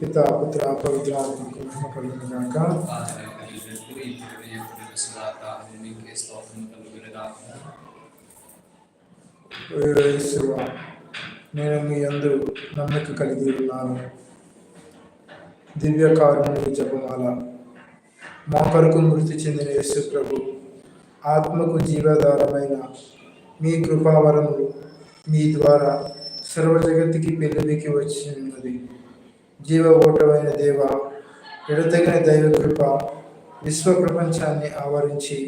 పిత పుత్ర పవిత్ర నేను మీ అందు నమ్మక కలిగి ఉన్నాను. దివ్య కారుణ్య జపమాల. మా కొరకు మృతి చెందిన యేసు ప్రభు ఆత్మకు జీవాధారమైన మీ కృపావరములు మీ ద్వారా సర్వజగతికి పెళ్ళికి వచ్చి ఉన్నది. జీవ ఓటమైన దేవ ఎడతగిన దైవ కృప విశ్వ ప్రపంచాన్ని ఆవరించి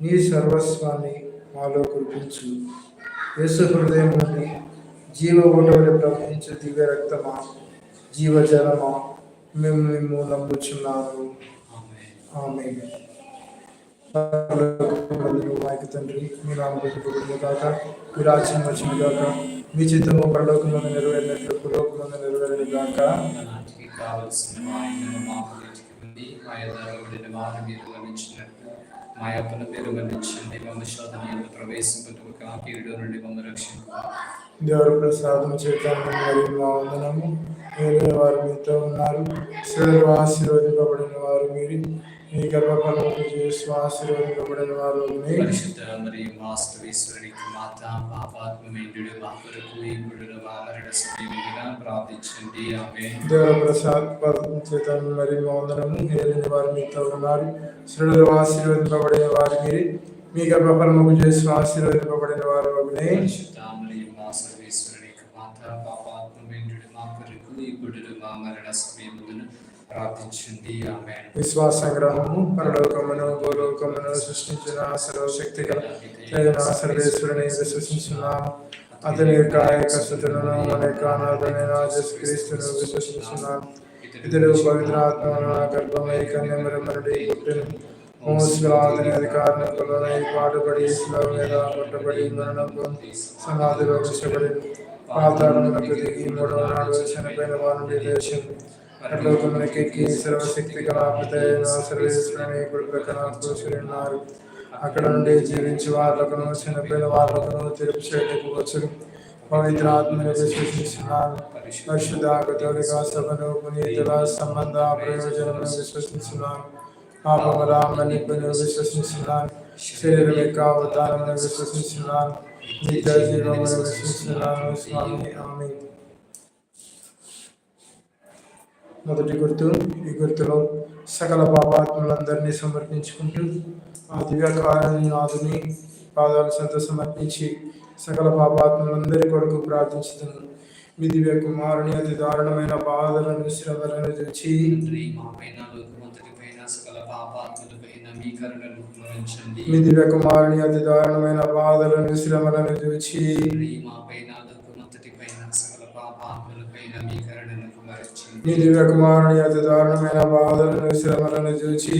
నీ సర్వస్వాన్ని మాలో కురిపించు. యేసు హృదయం నుండి జీవ ఓటవలి ప్రవహించు దివ్య రక్తమా జీవజలమా మేము మేము నమ్ముచున్నాను ఆమె ఆమె తండ్రి మీ నామపడుతుంది కాక మీ రాజ్యం వచ్చింది కాక మీ చిత్తము పరలోకమందు నెరవేరినట్లు పులోకమందు నెరవేరిన కాక మా యొక్క పేరు గమనించండి మమ్మ శోధన యొక్క ప్రవేశింపటకు కాకీడు నుండి మమ్మ రక్షింపు దేవుడు ప్రసాదం చేయటానికి మరియు మా వందనము వేరే వారు మీతో ఉన్నారు స్త్రీలు ఆశీర్వదింపబడిన వారు మీరు మీ గర్భఫలము చేసి ఆశీర్వదింపబడిన వారు మీరే. పరిశుద్ధ మరియు వాస్తవేశ్వరుడికి మాత పాపాత్మేంద్రుడు మా కొరకు ఇప్పుడు మరణ సమయంగా ప్రార్థించండి. ఆమె దేవ ప్రసాద్ చేతాను మరియు వందనము. వేరే వారు మీతో ఉన్నారు. స్త్రీలు ఆశీర్వదింపబడిన వారు మీరు. మీ గర్భఫలము చేసి ఆశీర్వదింపబడిన వారు. పరిశుద్ధ ప్రార్థించండి. ఆమె విశ్వాస సంగ్రహము పరలోకమును భూలోకమును సృష్టించిన సర్వశక్తి గల సర్వేశ్వరుని విశ్వసించున్నాము అతని యొక్క ఏక స్థుతులను మన యొక్క అనాథమైన క్రీస్తును విశ్వసించున్నాము ఇతడు పవిత్ర ఆత్మను గర్భమై పుట్టిను పుట్టిన మోస్లాదని అధికారులై పాటుపడి శిలవ మీద పట్టబడి మరణం పొంది సమాధిలో కష్టపడి పాతాళమునకు దిగి మూడవ నాడు చనిపోయిన వారిని లేచింది పరలోకమునకెక్కి సర్వశక్తి కళాపతైన సర్వేశ్వరుని ఇప్పుడు ప్రకటన కూర్చున్నారు అక్కడ నుండి జీవించి వాళ్ళకును చనిపోయిన వాళ్ళకును తిరుపు చేయటకు వచ్చును. పవిత్ర ఆత్మని విశ్వసించున్నాను పరిశుద్ధ కథోలిక సభను పునీతుల సంబంధ ప్రయోజనమును విశ్వసించున్నాను పాపముల మన్నిపును విశ్వసించున్నాను శరీరం యొక్క అవతారమును విశ్వసించున్నాను నిత్య జీవమును విశ్వసించున్నాను స్వామి. ఆమె మొదటి గుర్తు ఈ గుర్తులో సకల పాపాత్ములందరినీ సమర్పించుకుంటూ ఆ దివ్యకారుని నాదుని పాదాలు సంత సమర్పించి సకల పాపాత్ములందరి కొరకు ప్రార్థించుతున్నాను మీ దివ్య కుమారుని అతి దారుణమైన బాధలను శ్రమలను తెచ్చి మీ దివ్య కుమారుని అతి దారుణమైన బాధలను శ్రమలను చూచి తండ్రి మా పైన లోకమంతటి పైన సకల మీ దివ్య కుమారుని అతి దారుణమైన బాధలను శ్రమలను చూచి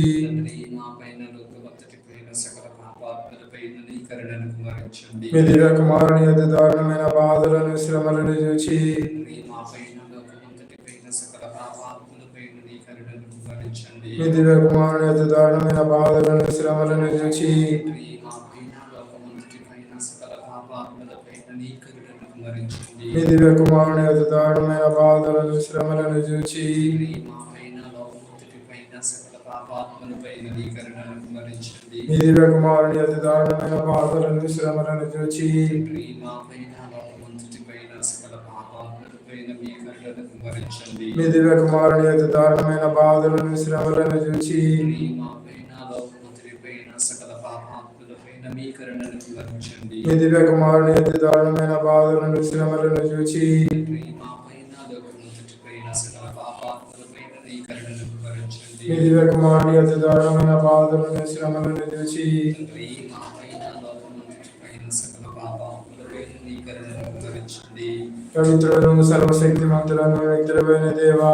మా నీ దివ్య కుమారుని అతి దారుణమైన బాధలను శ్రమలను చూచి నీ మీ దివ్య కుమారుని అతి దారుణమైన బాధలను శ్రమలను చూచి కుమరించండి మీ దివ్య కుమారుని అతి దారుణమైన బాధలను శ్రమలను చూచి తండ్రి మా పైన లోకమంతటి పైన సకల పాపాత్మల పైన నీ కరుణను కుమరించండి మీ దివ్య కుమారుని అతి దారుణమైన బాధలను శ్రమలను చూచి తండ్రి మా పైన లోకమంతటి పైన సకల పాపాత్మల పైన మీ కరుణను కుమరించండి మీ దివ్య కుమారుని అతి దారుణమైన బాధలను శ్రమలను చూచి మీ కరుణను కుమరించండి మీ దివ్య కుమారుని అతి దారుణమైన బాధలను శ్రమలను చూచి తండ్రి మా పైన లోకమంతటి పైన సకల పాపాత్మల పైన నీ కరుణను కుమరించండి మీ దివ్య కుమారుని అతి దారుణమైన బాధలను శ్రమలను చూచి తండ్రి మా పైన లోకమంతటి పైన సకల పాపాత్మల పైన నీ కరుణను కుమరించండి పవిత్రులను సర్వశక్తిమంతులను వ్యక్తులమైన దేవా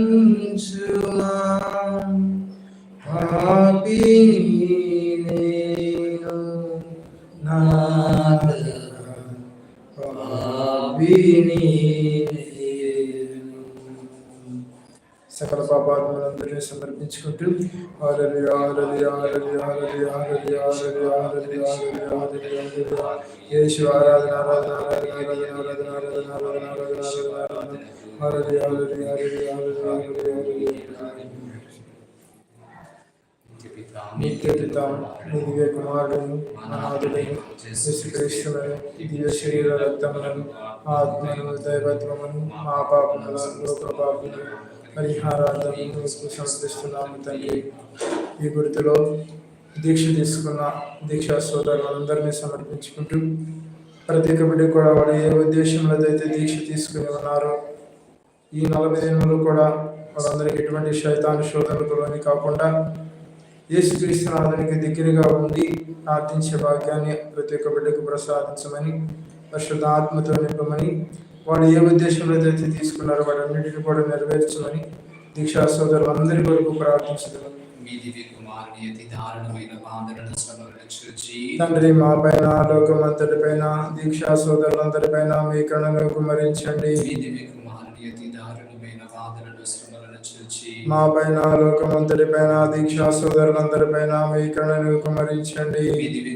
ये शिवाराध नाराध नाराध नाराध नाराध नाराध नाराध नाराध शिवाराध हरे हरे हरे हरे हरे हरे नित्य पिता दिव्य कुमार दिव्य शरीर रक्तमन आत्मन దీక్ష తీసుకున్న దీక్షా సోదరులందరినీ సమర్పించుకుంటూ ప్రతి ఒక్క బిడ్డ కూడా వాడు ఏ ఉద్దేశంలో అయితే దీక్ష తీసుకుని ఉన్నారో ఈ నలభై దినములు కూడా వాళ్ళందరికీ ఎటువంటి శైతాను శోధనలకు లోని కాకుండా యేసుక్రీస్తునాథునికి దగ్గరగా ఉండి ప్రార్థించే భాగ్యాన్ని ప్రతి ఒక్క బిడ్డకు ప్రసాదించమని పరిశుద్ధ ఆత్మతో నింపమని వాడు ఏ ఉద్దేశంలో అయితే తీసుకున్నారో వాటన్నిటిని కూడా నెరవేర్చమని దీక్షా సోదరులందరి కొరకు ప్రార్థించగలం మీ దివ్య కుమారుని అతి దారుణమైన బాధలను శ్రమలను చూచి. తండ్రి మా పైన లోకమంతటి పైన దీక్షా సోదరులందరిపైన మీ కణను కుమరించండి మీ దివ్య కుమారుని అతి దారుణమైన బాధలను శ్రమలను చూచి. మా పైన లోకమంతటి పైన దీక్షా సోదరులందరిపైన మీ కణను కుమరించండి మీ దివ్య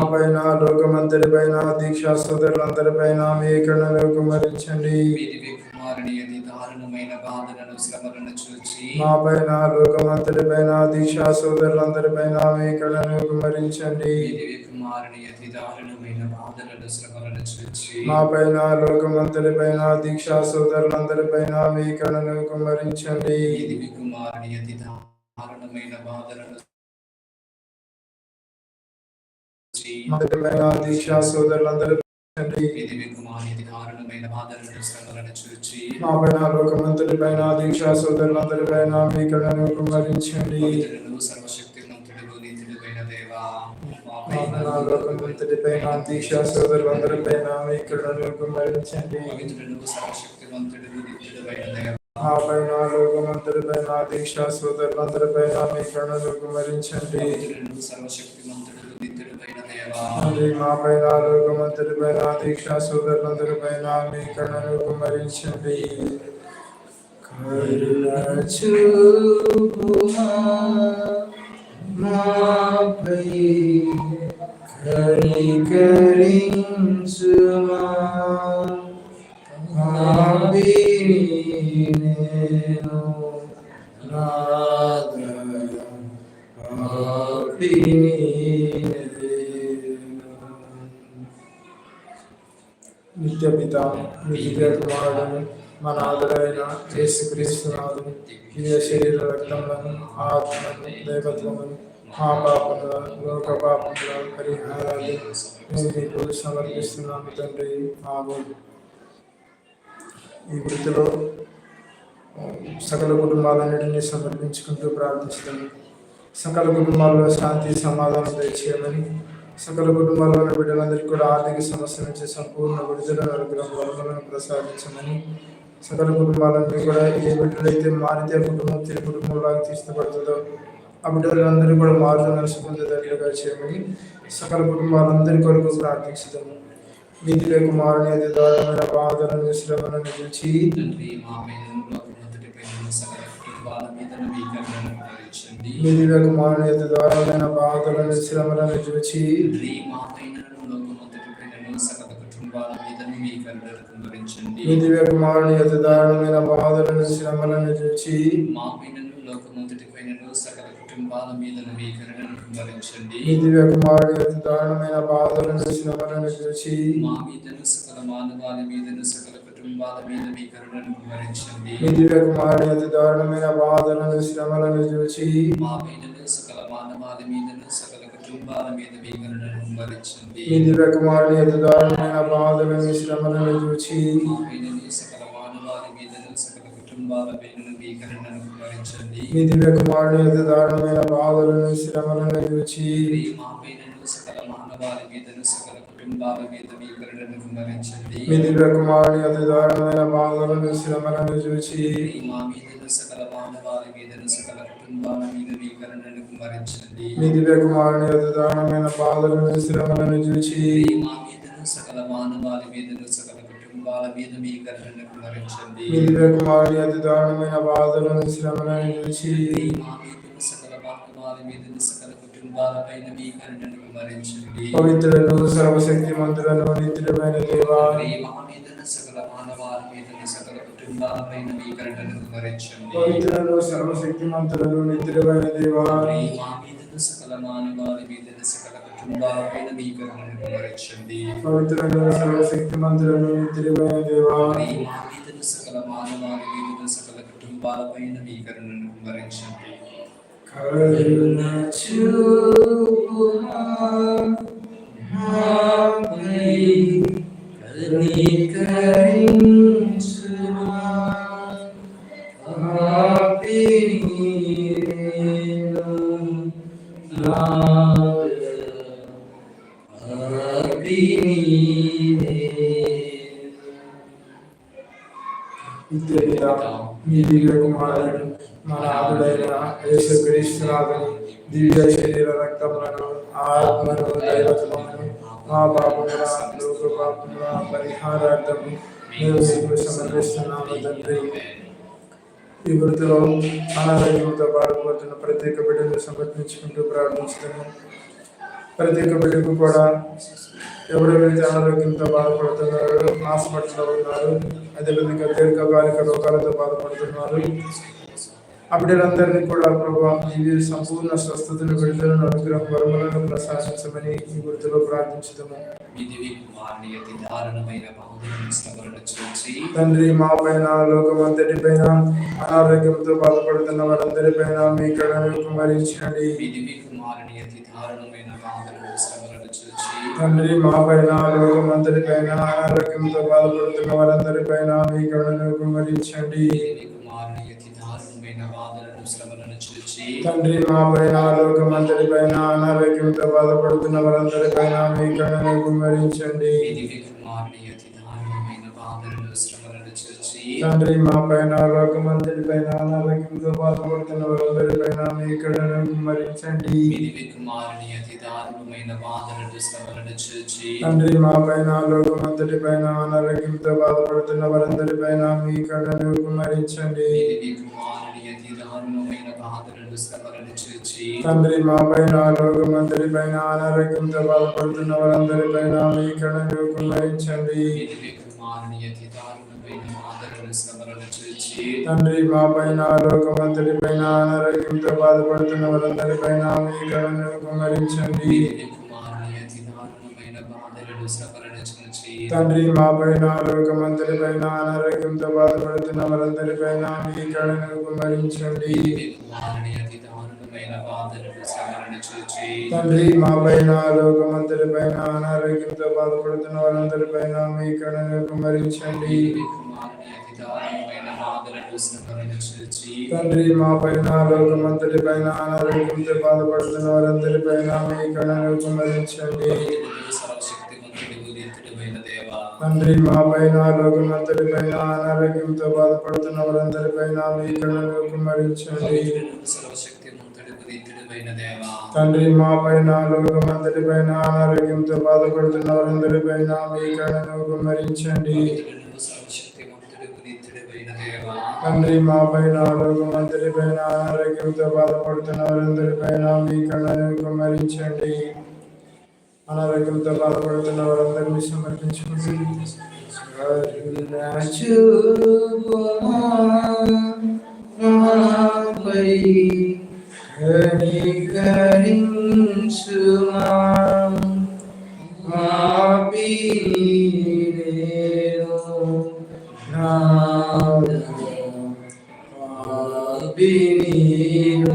పైన లోకమంతరి పైన దీక్షాస్తులందరి పైన మీ కన్నులకు మరించండి మా పైన లోకమంతరి పైన దీక్షా సోదరులందరి పైన మీ కళను మరించండి మా పైన లోకమంతరి పైన దీక్షా సోదరులందరి పైన మీ కళను మరించండి కుమారుని అతి దారుణమైన బాధలను మా తెలంగాణ సోదరులందరూ ఇది విగ్గుమానేది దారుణమైన బాధలను శ్రమలను చూచి మా పైన లోకమంతటి పైన దీక్ష సోదరులందరి పైన మీ కళను కుమరించండి సర్వశక్తి మంతుడు నీతుడుపైన దేవా లోకమంతటి పైన దీక్ష సోదరులందరి పైన మీ కళను కుమరించండి పవిత్రుడు సర్వశక్తి మంతుడు అది మాపైన లోకం తిరుపైన దీక్షా సోదరులందరిపైన మీ కళలకు మరించండి మాపై కరికరించుమా నేను నాద పాపిని నిత్య పిత నిత్య కుమారుడు మన ఆదరైన యేసుక్రీస్తునాథుని దివ్య శరీర రక్తములను ఆత్మను దైవత్వమును మా పాపముల లోక పాపముల పరిహారాలు మేము మీకు సమర్పిస్తున్నాము తండ్రి. ఆమె ఈ వృత్తిలో సకల కుటుంబాలన్నింటినీ సమర్పించుకుంటూ ప్రార్థిస్తాము సకల కుటుంబాల్లో శాంతి సమాధానం దయచేయమని సకల కుటుంబాల్లో బిడ్డలందరికీ కూడా ఆర్థిక సమస్య నుంచి సంపూర్ణ విడుదల అనుగ్రహం వరములను ప్రసాదించమని సకల కుటుంబాలన్నీ కూడా ఏ బిడ్డలైతే మారితే కుటుంబం తిరిగి కుటుంబంలాగా తీసుకోబడుతుందో ఆ బిడ్డలందరూ కూడా మార్గం నడుచుకుంటేటట్లుగా చేయమని సకల కుటుంబాలందరి కొరకు ప్రార్థిస్తాము వీధిలో కుమారుని అతి దారుణమైన బాధలను శ్రమను నిలిచి మీ దివ్య కుమారుని యొక్క ద్వారా బాధలను శ్రమలను చూచి మీ దివ్య కుమారుని యొక్క దారుణమైన బాధలను శ్రమలను చూచి మా పైనను లోకమంతటి పైనను సకల కుటుంబాల మీద మీ కరుణను కుమరించండి దారుణమైన బాధలను శ్రమలను చూచి మా మీదను సకల మానవాల మీదను సకల కుటుంబాల మీద మీ కరుణను కుమరించండి మీ దివ్య కుమారుడి అతి దారుణమైన బాధలను శ్రమలను చూచి మా మీదను సకల మానవాళి మీదను సకల కుటుంబాల మీద మీ కరుణను కుమరించండి మీ దివ్య కుమారుడి అతి దారుణమైన బాధలను శ్రమలను చూచి మా మీదను సకల కుటుంబాల మీదను మీ కరుణను కుమరించండి మీ దివ్య కుమారుడి దారుణమైన బాధలను శ్రమలను చూచి మా మీదను సకల మానవాళి మీదను సకల కుటుంబాల మీద మీ కరుణను కుమరించండి మీ దివ్య కుమారుడి అతి దారుణమైన బాధలను శ్రమలను చూచి మా మీదను సకల మానవాళి మీదను సకల కుటుంబాల మీద మీ కరుణను కుమరించండి మీ దివ్య కుమారుడి అతి దారుణమైన బాధలను శ్రమలను చూచి మా మీదను సకల మానవాళి మీదను సకల కుటుంబాల మీద మీ కరుణను కుమరించండి మీ దివ్య కుమారుడి అతి దారుణమైన బాధలను శ్రమలను చూచి మా మీదను సకల మానవాళి మీదను సకల కుటుంబాల పైన మీ కరుణను కుమరించండి పవిత్రులను సర్వశక్తి మంతులను నిత్యుడమైన దేవా. మా మీదను సకల మానవాళి మీదను సకల కుటుంబాల పైన మీ కరుణను కుమరించండి పవిత్రులను సర్వశక్తి మంతులను నిత్యుడమైన దేవా. మా మీదను సకల మానవాళి మీదను సకల కుటుంబాల పైన మీ కరుణను కుమరించండి పవిత్రులను సర్వశక్తి మంతులను నిత్యుడమైన దేవా మా మీదను సకల మానవాళి మీదను సకల కుటుంబాల పైన మీ కరుణను కుమరించండి కరుణ చూపుమా మాపై కనికరించుమా దివ్య శరీర రక్తములను ఆత్మను దైవత్వమును మా పాపముల లోక పాపముల పరిహారార్థము మేము మీకు సమర్పిస్తున్నాము తండ్రి ఈ వృత్తిలో అనారోగ్యంతో బాధపడుతున్న ప్రత్యేక బిడ్డను సమర్పించుకుంటూ ప్రార్థిస్తున్నాము ప్రత్యేక బిడ్డకు కూడా ఎవరెవరైతే అనారోగ్యంతో బాధపడుతున్నారో హాస్పిటల్లో ఉన్నారు అదేవిధంగా దీర్ఘకాలిక రోగాలతో బాధపడుతున్నారు ఆ బిడ్డలందరినీ కూడా ప్రభావ నీవే సంపూర్ణ స్వస్థతను విడుదలను అనుగ్రహం వరములను ప్రసాదించమని ఈ వృత్తిలో ప్రార్థించుతాము తండ్రి మా పైన లోకమంతటి పైన అనారోగ్యంతో బాధపడుతున్న వారందరిపైన మీ కళను కుమరించండి. తండ్రి మా పైన లోకమంతటి పైన అనారోగ్యంతో బాధపడుతున్న వారందరిపైన మీ కళను కుమరించండి. తండ్రి మా పైన లోకమంతటి పైన అనారోగ్యంతో బాధపడుతున్న వారందరిపైన మీ కళను కుమరించండి చూచి తండ్రి మా పైన లోకమంతటి పైన అనారోగ్యంతో బాధపడుతున్న వారందరిపైన మీ కళను కుమరించండి మీ దివి కుమారుని అతి దారుణమైన బాధలను శ్రమలను చూచి. తండ్రి మా పైన లోకమంతటి పైన అనారోగ్యంతో బాధపడుతున్న వారందరిపైన మీ కళను కుమరించండి కుమారుని అతి దారుణమైన బాధలను శ్రమలను చూచి. తండ్రి మా పైన లోకమంతటి పైన అనారోగ్యంతో బాధపడుతున్న వారందరిపైన మీ కళను కుమరించండి దివి కుమారుని అతి దారుణమైన తండ్రి మా పైన లోకమంతటి పైన అనారోగ్యంతో బాధపడుతున్న వారందరిపైన మీ కళను కుమరించండి తండ్రి మా పైన లోకమంతటి పైన అనారోగ్యంతో బాధపడుతున్న మీ కళను కుమరించండి మీ శ్రమలను చూచి తండ్రి మా పైన లోకమంతటి పైన అనారోగ్యంతో బాధపడుతున్న వారందరిపైన మీ కళను కుమరించండి మీ కుమారుని అతి దారుణమైన బాధలను శ్రమలను చూచి తండ్రి మా పైన లోకమంతటి పైన అనారోగ్యంతో బాధపడుతున్న వారందరిపైన మీ కళను కుమరించండి సర్వశక్తిమంతుడు నిత్యుడమైన దేవా తండ్రి మా పైన లోకమంతటి పైన అనారోగ్యంతో బాధపడుతున్న వారందరిపైన మీ కళను కుమరించండి సర్వశక్తిమంతుడు నిత్యుడమైన దేవా తండ్రి మా పైన లోకమంతటి పైన అనారోగ్యంతో బాధపడుతున్న వారందరిపైన మీ కళను కుమరించండి సర్వశక్తిమంతుడు నిత్యుడమైన దేవా తండ్రి మా పైన లోకమంతటి పైన అనారోగ్యంతో బాధపడుతున్న వారందరిపైన మీ కళను కుమరించండి అనారోగ్యంతో బాధపడుతున్న వారందరినీ సమర్పించుకుంటూ కరుణ చూపుమా మాపై కనికరించుమా మా పీనేను నాదము నిత్యపిత పీనేను.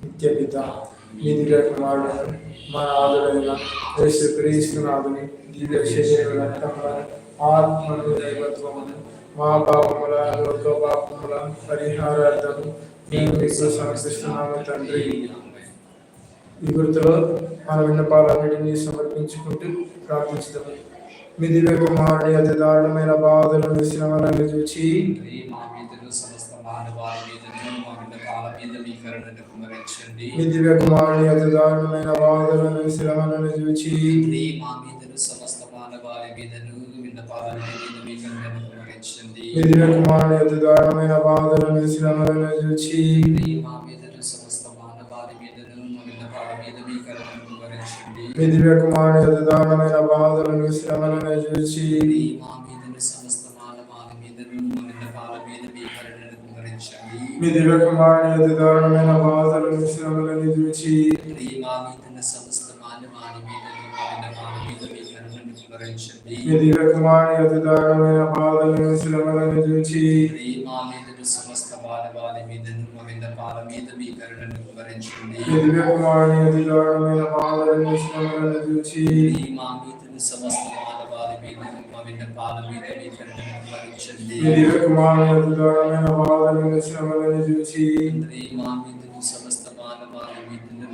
నిత్య పిత కుమారుడు మా నాదుడైన యేసు క్రీస్తు దివ్య శరీర ఆత్మను దైవత్వమును మా పాపముల లోక పాపముల పరిహారార్థము నేను మీకు సమర్పిస్తున్నాము తండ్రి ఈ గుర్తులో మన విన్నపాలన్నిటినీ సమర్పించుకుంటూ ప్రార్థిస్తాము మీ దివ్య కుమారుడి అతి దారుణమైన బాధలను శ్రమలను చూచి తండ్రి, మా మీదను సమస్త కరుణను కుమరించండి మీ దివ్య కుమారుడి అతి దారుణమైన బాధలను శ్రమలను చూచి తండ్రి, మా మీదను సమస్త మానవాళి మీదను మా విన్నపాల మీద మీ కరుణను కుమరించండి మీ దివ్య కుమారుడి అతి దారుణమైన బాధలను శ్రమలను చూచి తండ్రి, మా మీదను సమస్త మానవాళి మీదను మా విన్నపాల మీద మీ కరుణను కుమరించండి మీ దివ్య కుమారుడి అతి దారుణమైన బాధలను శ్రమలను చూచి తండ్రి, మా మీదను సమస్త మానవాళి మీదను మా విన్నపాల మీద మీ కరుణను కుమరించండి మీ దివ్య కుమారుడి అతి దారుణమైన బాధలను శ్రమలను చూచి అతి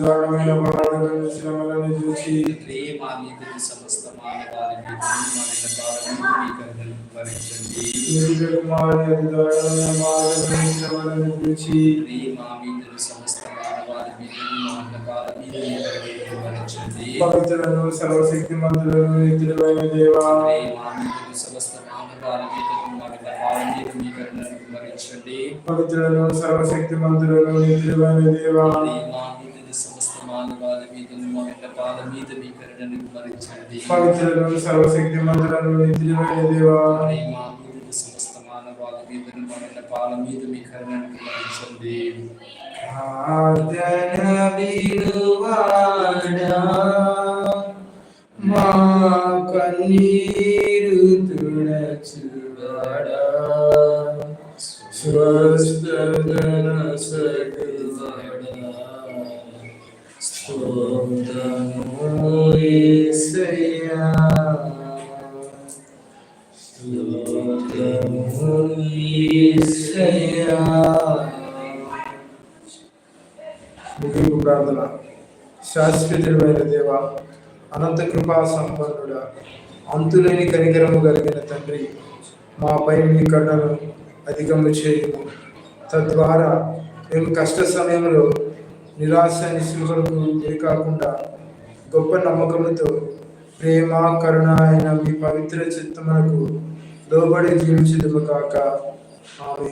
దారుణమైన బాధలను శ్రమలను చూచి తండ్రి, మా మీదను సమస్త మానవాళి మీదను మా విన్నపాల మీద మీ కరుణను కుమరించండి మీ దివ్య కుమారుడి అతి దారుణమైన బాధలను శ్రమలను చూచి తండ్రి, మా మీదను సమస్త మానవాళి మీదను మా విన్నపాల మీద మీ కరుణను కుమరించండి పవిత్రులను సర్వశక్తి మంత్రులను నిత్యుడైన దేవా తండ్రి, మా మీదను సమస్త మానవాళి మీదను మా విన్నపాల మీద మీ కరుణను కుమరించండి పవిత్రులను సర్వశక్తి మంత్రులను నిత్యుడైన దేవా తండ్రి, మా మీదను సమస్త మానవాళి మీదను మా విన్నపాల మీద మీ కరుణను కుమరించండి పవిత్రులను సర్వశక్తి మంత్రులను నిత్యుడైన దేవా తండ్రి, మా మీదను సమస్త మానవాళి మీదను మా విన్నపాల మీద మీ కరుణను కుమరించండి ప్రార్థన వినువాడా మా కన్నీరు ముగింపు ప్రార్థన. శాశ్వతుడమైన దేవ అనంత కృపా సంపన్నుడ అంతులేని కనికరము కలిగిన తండ్రి మాపై మీ కరుణను అధికము చేయము. తద్వారా మేము కష్ట సమయంలో నిరాశ నిశృంఖలకు గురి కాకుండా గొప్ప నమ్మకముతో ప్రేమ కరుణ అయిన మీ పవిత్ర చిత్తమునకు లోబడి జీవించదుము కాక ఆమె